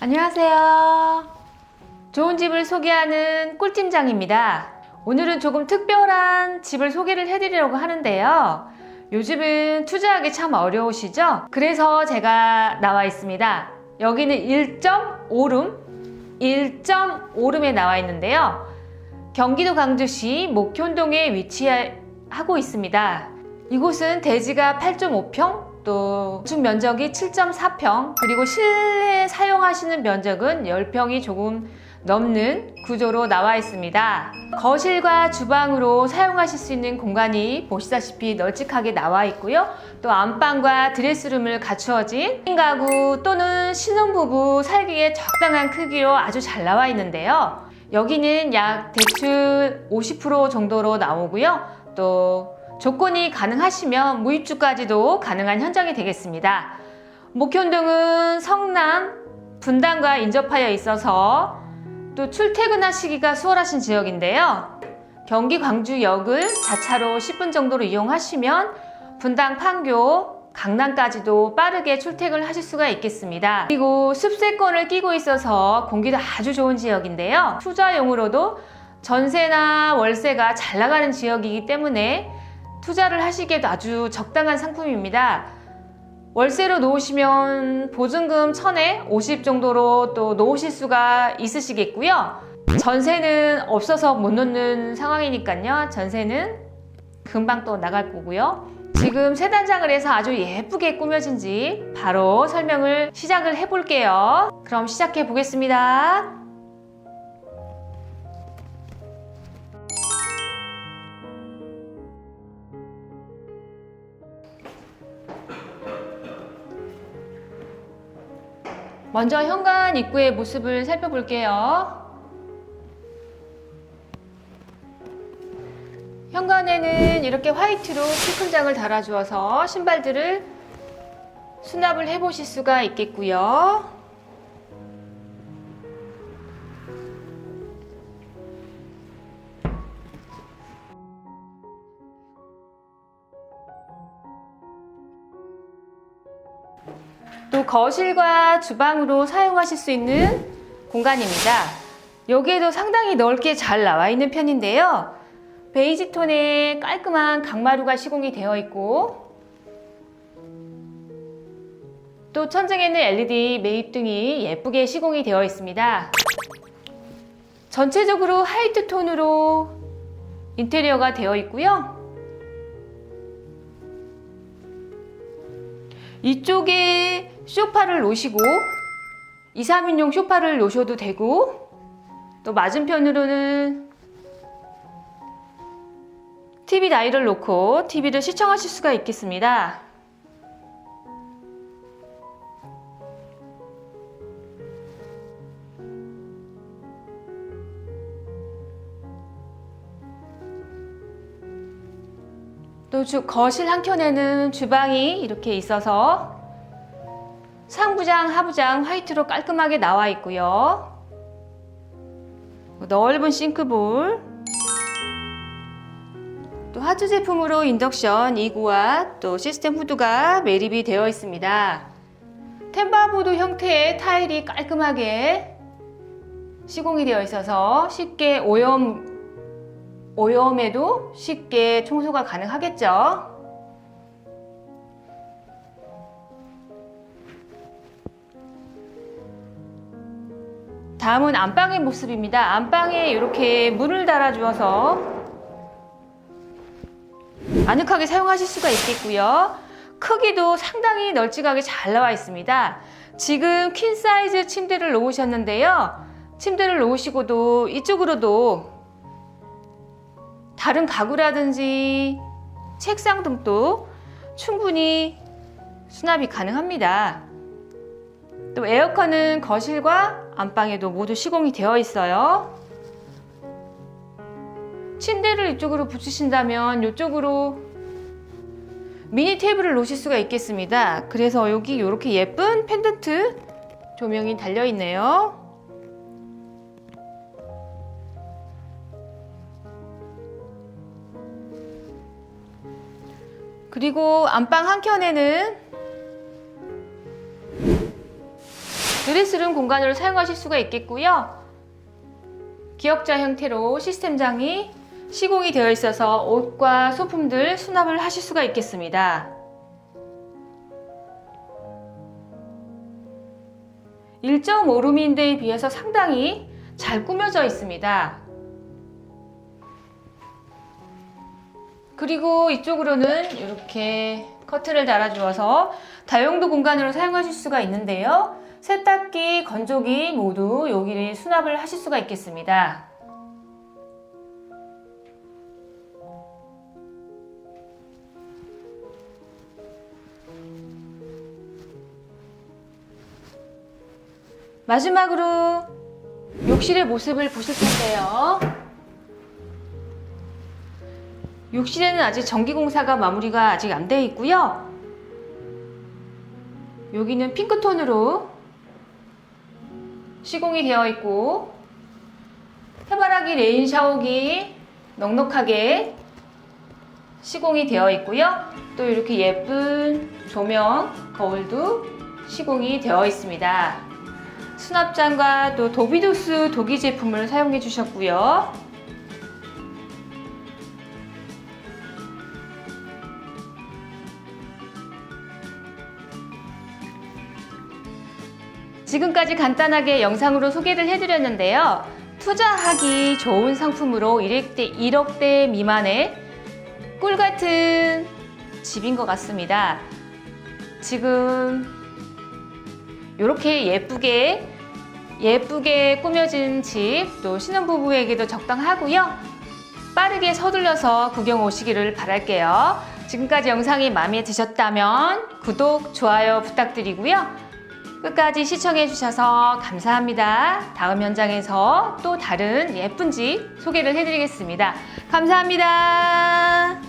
안녕하세요. 좋은 집을 소개하는 꿀팀장입니다. 오늘은 조금 특별한 집을 소개를 해드리려고 하는데요. 요즘은 투자하기 참 어려우시죠? 그래서 제가 나와 있습니다. 여기는 1.5룸, 1.5룸에 나와 있는데요. 경기도 강주시 목현동에 위치하고 있습니다. 이곳은 대지가 8.5평, 또 건축 면적이 7.4평, 그리고 실내 사용하시는 면적은 10평이 조금 넘는 구조로 나와 있습니다. 거실과 주방으로 사용하실 수 있는 공간이 보시다시피 널찍하게 나와 있고요. 또 안방과 드레스룸을 갖추어진 1인 가구 또는 신혼부부 살기에 적당한 크기로 아주 잘 나와 있는데요. 여기는 약 대출 50% 정도로 나오고요. 또 조건이 가능하시면 무입주까지도 가능한 현장이 되겠습니다. 목현동은 성남, 분당과 인접하여 있어서 또 출퇴근하시기가 수월하신 지역인데요. 경기 광주역을 자차로 10분 정도로 이용하시면 분당 판교, 강남까지도 빠르게 출퇴근을 하실 수가 있겠습니다. 그리고 습세권을 끼고 있어서 공기도 아주 좋은 지역인데요. 투자용으로도 전세나 월세가 잘 나가는 지역이기 때문에 투자를 하시기에도 아주 적당한 상품입니다. 월세로 놓으시면 보증금 1000에 50 정도로 또 놓으실 수가 있으시겠고요. 전세는 없어서 못 놓는 상황이니까요. 전세는 금방 또 나갈 거고요. 지금 세 단장을 해서 아주 예쁘게 꾸며진 집 바로 설명을 시작을 해볼게요. 그럼 시작해 보겠습니다. 먼저 현관 입구의 모습을 살펴볼게요. 현관에는 이렇게 화이트로 피클장을 달아주어서 신발들을 수납을 해보실 수가 있겠고요. 거실과 주방으로 사용하실 수 있는 공간입니다. 여기에도 상당히 넓게 잘 나와 있는 편인데요. 베이지 톤의 깔끔한 강마루가 시공이 되어 있고 또 천장에는 LED 매입등이 예쁘게 시공이 되어 있습니다. 전체적으로 하이트 톤으로 인테리어가 되어 있고요. 이쪽에 소파를 놓으시고 2, 3인용 소파를 놓으셔도 되고 또 맞은편으로는 TV 나이를 놓고 TV를 시청하실 수가 있겠습니다. 또 주, 거실 한켠에는 주방이 이렇게 있어서 상부장, 하부장 화이트로 깔끔하게 나와 있고요. 넓은 싱크볼, 또 하주 제품으로 인덕션 2구와 또 시스템 후드가 매립이 되어 있습니다. 템바보드 형태의 타일이 깔끔하게 시공이 되어 있어서 쉽게 오염 오염에도 쉽게 청소가 가능하겠죠. 다음은 안방의 모습입니다. 안방에 이렇게 문을 달아주어서 아늑하게 사용하실 수가 있겠고요. 크기도 상당히 널찍하게 잘 나와 있습니다. 지금 퀸 사이즈 침대를 놓으셨는데요. 침대를 놓으시고도 이쪽으로도 다른 가구라든지 책상 등도 충분히 수납이 가능합니다. 또 에어컨은 거실과 안방에도 모두 시공이 되어 있어요. 침대를 이쪽으로 붙이신다면 이쪽으로 미니 테이블을 놓으실 수가 있겠습니다. 그래서 여기 이렇게 예쁜 펜던트 조명이 달려 있네요. 그리고 안방 한켠에는 드레스룸 공간으로 사용하실 수가 있겠고요. 기역자 형태로 시스템장이 시공이 되어 있어서 옷과 소품들 수납을 하실 수가 있겠습니다. 1.5룸인데에 비해서 상당히 잘 꾸며져 있습니다. 그리고 이쪽으로는 이렇게 커튼을 달아주어서 다용도 공간으로 사용하실 수가 있는데요. 세탁기, 건조기 모두 여기를 수납을 하실 수가 있겠습니다. 마지막으로 욕실의 모습을 보실 텐데요. 욕실에는 아직 전기공사가 마무리가 아직 안 되어 있고요. 여기는 핑크톤으로 시공이 되어 있고 해바라기 레인 샤워기 넉넉하게 시공이 되어 있고요. 또 이렇게 예쁜 조명, 거울도 시공이 되어 있습니다. 수납장과 또 도비도스 도기 제품을 사용해 주셨고요. 지금까지 간단하게 영상으로 소개를 해드렸는데요. 투자하기 좋은 상품으로 1억대, 1억대 미만의 꿀 같은 집인 것 같습니다. 지금 이렇게 예쁘게 예쁘게 꾸며진 집, 또 신혼부부에게도 적당하고요. 빠르게 서둘러서 구경 오시기를 바랄게요. 지금까지 영상이 마음에 드셨다면 구독, 좋아요 부탁드리고요. 끝까지 시청해 주셔서 감사합니다. 다음 현장에서 또 다른 예쁜 집 소개를 해드리겠습니다. 감사합니다.